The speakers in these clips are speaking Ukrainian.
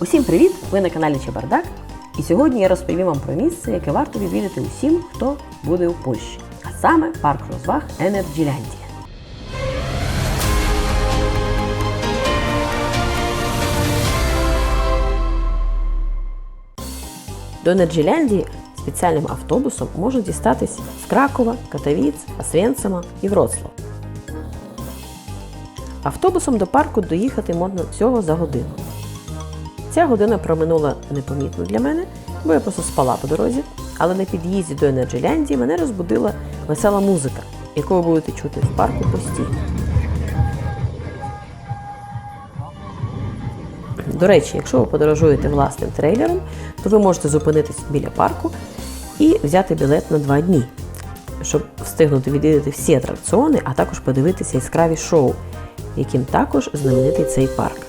Усім привіт! Ви на каналі Чебардак. І сьогодні я розповім вам про місце, яке варто відвідати усім, хто буде у Польщі, а саме парк розваг Енерджіляндія. До Енерджіляндії спеціальним автобусом можна дістатись з Кракова, Катовіц, Освенцима і Вроцлав. Автобусом до парку доїхати можна всього за годину. Ця година проминула непомітно для мене, бо я просто спала по дорозі, але на під'їзді до Енерджіляндії мене розбудила весела музика, яку ви будете чути в парку постійно. До речі, якщо ви подорожуєте власним трейлером, то ви можете зупинитись біля парку і взяти білет на два дні, щоб встигнути відвідати всі атракціони, а також подивитися яскраві шоу, яким також знаменитий цей парк.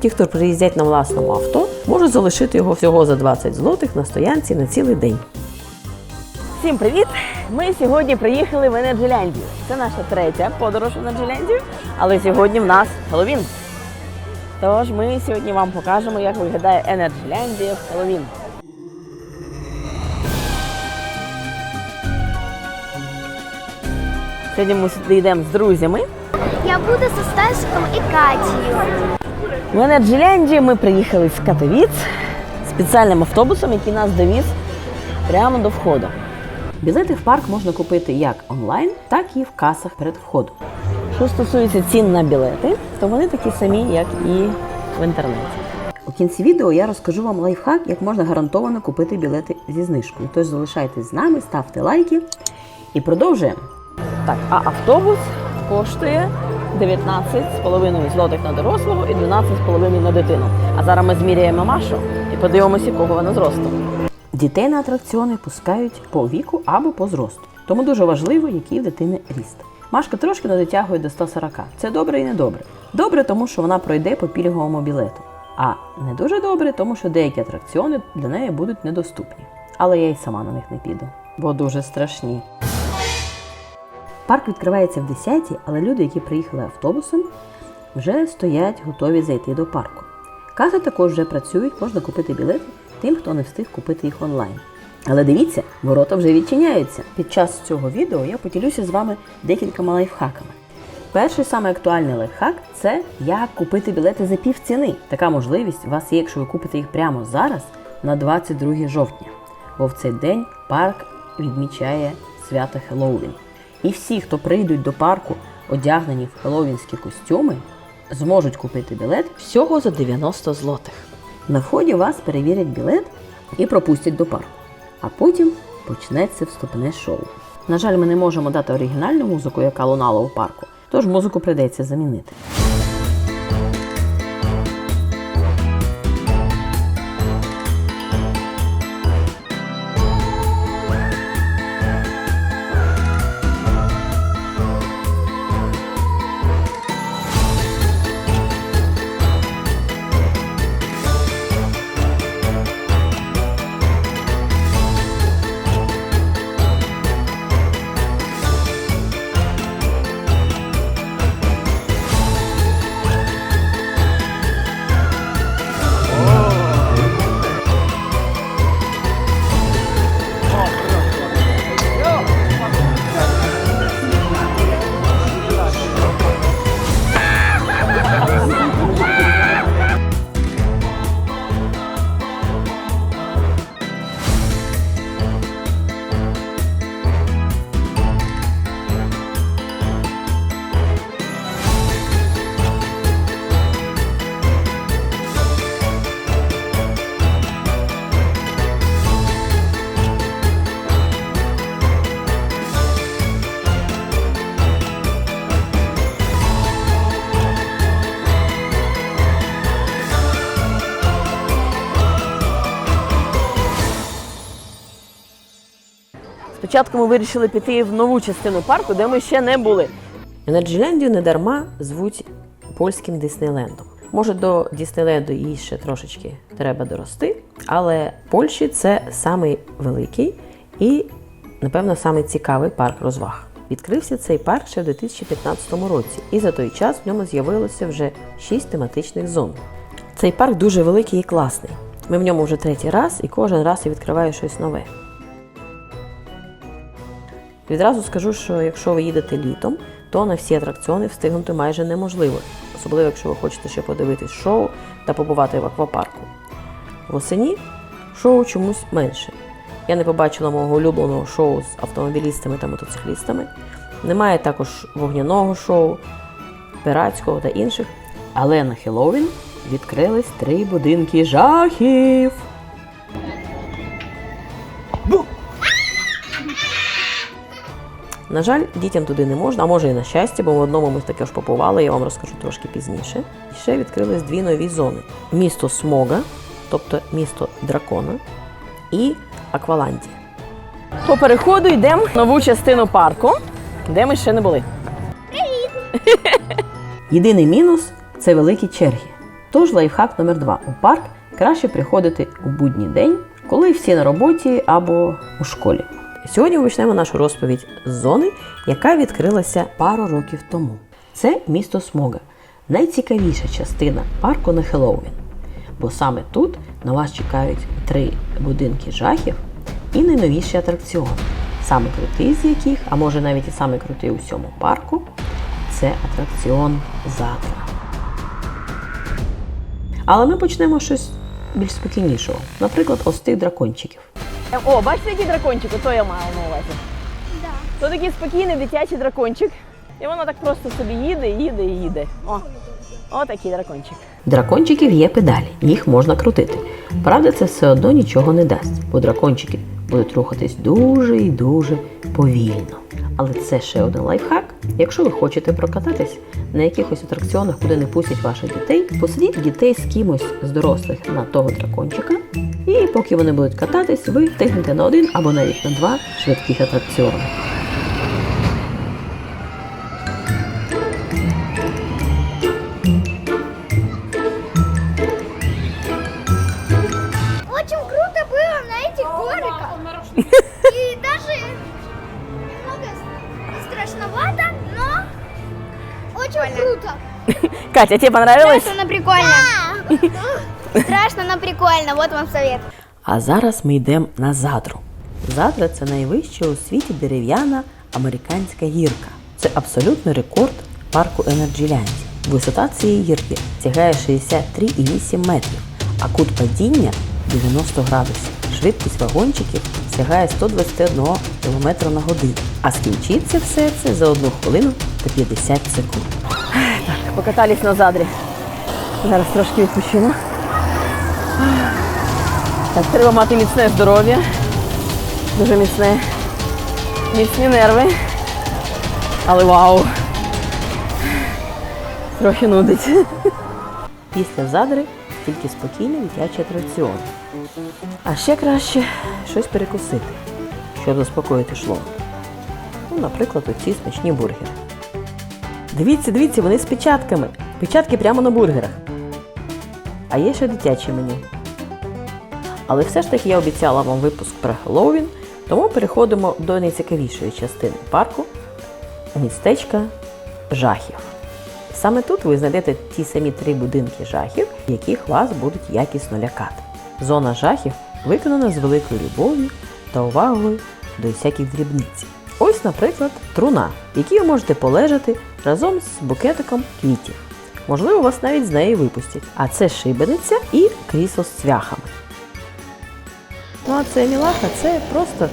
Ті, хто приїздять на власному авто, можуть залишити його всього за 20 злотих на стоянці на цілий день. Всім привіт! Ми сьогодні приїхали в Енерджіляндію. Це наша третя подорож в Енерджіляндію, але сьогодні в нас Хеллоуін. Тож ми сьогодні вам покажемо, як виглядає Енерджіляндія в Хеллоуін. Сьогодні ми йдемо з друзями. Я буду со Стасиком и В Енерджіляндію ми приїхали з Катовіц спеціальним автобусом, який нас довіз прямо до входу. Білети в парк можна купити як онлайн, так і в касах перед входом. Що стосується цін на білети, то вони такі самі, як і в інтернеті. У кінці відео я розкажу вам лайфхак, як можна гарантовано купити білети зі знижкою. Тож залишайтесь з нами, ставте лайки і продовжуємо. Так, а автобус коштує 19,5 злотих на дорослого і 12,5 на дитину. А зараз ми зміряємо Машу і подивимося, якого вона зросту. Дітей на атракціони пускають по віку або по зросту. Тому дуже важливо, який в дитини ріст. Машка трошки не дотягує до 140. Це добре і не добре. Добре, тому що вона пройде по пільговому білету. А не дуже добре, тому що деякі атракціони для неї будуть недоступні. Але я й сама на них не піду, бо дуже страшні. Парк відкривається в 10 але люди, які приїхали автобусом, вже стоять готові зайти до парку. Каси також вже працюють, можна купити білети тим, хто не встиг купити їх онлайн. Але дивіться, ворота вже відчиняються. Під час цього відео я поділюся з вами декількома лайфхаками. Перший саме актуальний лайфхак це як купити білети за пів ціни. Така можливість у вас є, якщо ви купите їх прямо зараз на 22 жовтня, бо в цей день парк відмічає свято Хеллоуін. І всі, хто прийдуть до парку, одягнені в хеловінські костюми, зможуть купити білет всього за 90 злотих. На вході вас перевірять білет і пропустять до парку. А потім почнеться вступне шоу. На жаль, ми не можемо дати оригінальну музику, яка лунала у парку, тож музику прийдеться замінити. Спочатку ми вирішили піти в нову частину парку, де ми ще не були. Енерджілендію не дарма звуть польським Диснейлендом. Може, до Діснейленду їй ще трошечки треба дорости, але Польщі це самий великий і, напевно, самий цікавий парк розваг. Відкрився цей парк ще в 2015 році, і за той час в ньому з'явилося вже шість тематичних зон. Цей парк дуже великий і класний. Ми в ньому вже третій раз, і кожен раз я відкриваю щось нове. Відразу скажу, що якщо ви їдете літом, то на всі атракціони встигнути майже неможливо, особливо якщо ви хочете ще подивитись шоу та побувати в аквапарку. Восені шоу чомусь менше. Я не побачила мого улюбленого шоу з автомобілістами та мотоциклістами. Немає також вогняного шоу, пиратського та інших. Але на Хеллоуін відкрились три будинки жахів. На жаль, дітям туди не можна, а може і на щастя, бо в одному ми таки ж побували, я вам розкажу трошки пізніше. І ще відкрились дві нові зони: місто Смога, тобто місто дракона, і Акваландія. По переходу йдемо в нову частину парку, де ми ще не були. Єдиний мінус це великі черги. Тож лайфхак номер два. У парк краще приходити у будній день, коли всі на роботі або у школі. Сьогодні ми почнемо нашу розповідь з зони, яка відкрилася пару років тому. Це місто Смога, найцікавіша частина парку на Хеллоуін. Бо саме тут на вас чекають три будинки жахів і найновіші атракціони. Саме крутий з яких, а може навіть і саме крутий у всьому парку, це атракціон Затра. Але ми почнемо щось більш спокійнішого. Наприклад, ось тих дракончиків. О, бачите, який дракончик? Ото я мала на увазі. Да. То такий спокійний дитячий дракончик. І воно так просто собі їде, їде і їде. О, о такий дракончик. Дракончиків є педалі, їх можна крутити. Правда, це все одно нічого не дасть, бо дракончики будуть рухатись дуже і дуже повільно. Але це ще один лайфхак. Якщо ви хочете прокататись на якихось атракціонах, куди не пустять ваших дітей, посадіть дітей з кимось з дорослих на того дракончика, і поки вони будуть кататись, ви встигнете на один або навіть на два швидких атракціони. Катя, тебе понравилось? Страшно, но прикольно. Страшно, но прикольно. Вот вам совет. А зараз ми йдемо на задру. Задра це найвища у світі дерев'яна американська гірка. Це абсолютний рекорд парку Енерджіляндії. Висота цієї гірки сягає 63,8 метрів, а кут падіння 90 градусів. Швидкість вагончиків сягає 121 км на годину. А скінчиться все це за 1 хвилину та 50 секунд. Покатались на задрі. Зараз трошки відпочину. Так, треба мати міцне здоров'я, дуже міцне, міцні нерви. Але вау! Трохи нудить. Після задри тільки спокійний дитячий атракціон. А ще краще щось перекусити, щоб заспокоїти шлунок. Ну, наприклад, оці смачні бургери. Дивіться, дивіться, вони з печатками. Печатки прямо на бургерах. А є ще дитяче меню. Але все ж таки я обіцяла вам випуск про Хеллоуін, тому переходимо до найцікавішої частини парку містечка жахів. Саме тут ви знайдете ті самі три будинки жахів, яких вас будуть якісно лякати. Зона жахів виконана з великою любов'ю та увагою до всяких дрібниць. Ось, наприклад, труна, в ви можете полежати разом з букетиком квітів. Можливо, вас навіть з неї випустять. А це шибениця і крісло з цвяхами. Ну а це Мілаха, це просто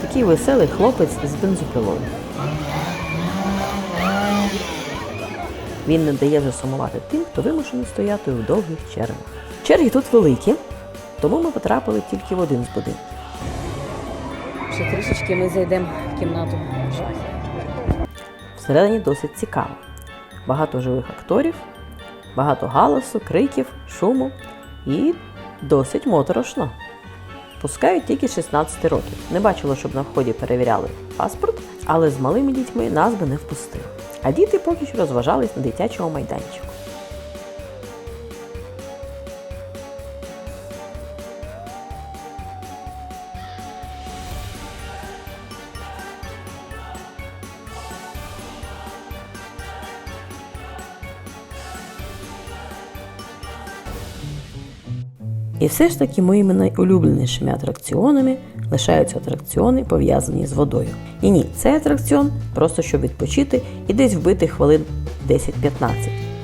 такий веселий хлопець з бензопилою. Він не дає засумувати тим, хто вимушений стояти у довгих чергах. Черги тут великі, тому ми потрапили тільки в один з будинків. Ще трішечки ми зайдемо в кімнату. Всередині досить цікаво. Багато живих акторів, багато галасу, криків, шуму і досить моторошно. Пускають тільки 16 років. Не бачила, щоб на вході перевіряли паспорт, але з малими дітьми нас би не впустили. А діти поки що розважались на дитячому майданчику. І все ж таки моїми найулюбленішими атракціонами лишаються атракціони, пов'язані з водою. І ні, цей атракціон просто щоб відпочити і десь вбити хвилин 10-15,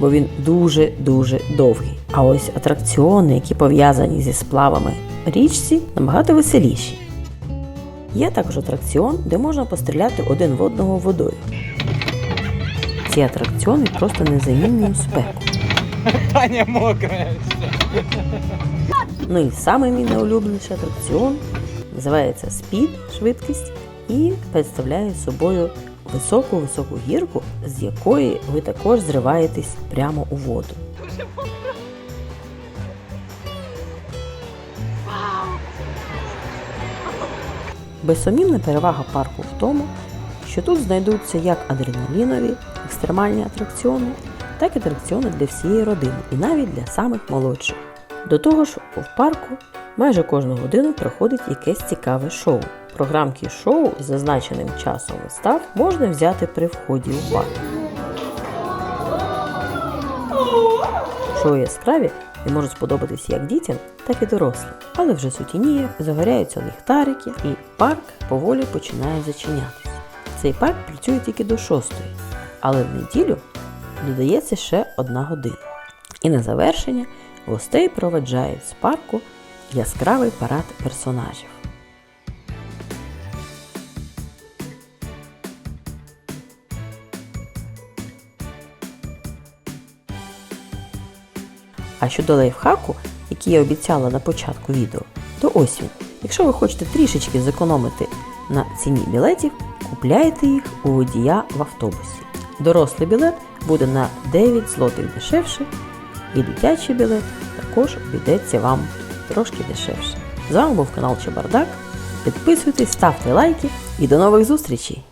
бо він дуже-дуже довгий. А ось атракціони, які пов'язані зі сплавами річці, набагато веселіші. Є також атракціон, де можна постріляти один в одного водою. Ці атракціони просто незамінні у спеку. Таня мокрая. Ну і саме мій найулюбленіший атракціон називається спід швидкість і представляє собою високу-високу гірку, з якої ви також зриваєтесь прямо у воду. Безсумнівна перевага парку в тому, що тут знайдуться як адреналінові екстремальні атракціони, так і атракціони для всієї родини і навіть для самих молодших. До того ж, в парку майже кожну годину проходить якесь цікаве шоу. Програмки шоу з зазначеним часом вистав можна взяти при вході у парк. Шоу яскраві і можуть сподобатись як дітям, так і дорослим. Але вже сутініє, загоряються ліхтарики, і парк поволі починає зачинятися. Цей парк працює тільки до 6, але в неділю додається ще одна година. І на завершення гостей проведжають з парку яскравий парад персонажів. А щодо лайфхаку, який я обіцяла на початку відео, то ось він. Якщо ви хочете трішечки зекономити на ціні білетів, купляйте їх у водія в автобусі. Дорослий білет буде на 9 злотих дешевше, і дитячий білет також обійдеться вам трошки дешевше. З вами був канал Чебардак. Підписуйтесь, ставте лайки і до нових зустрічей!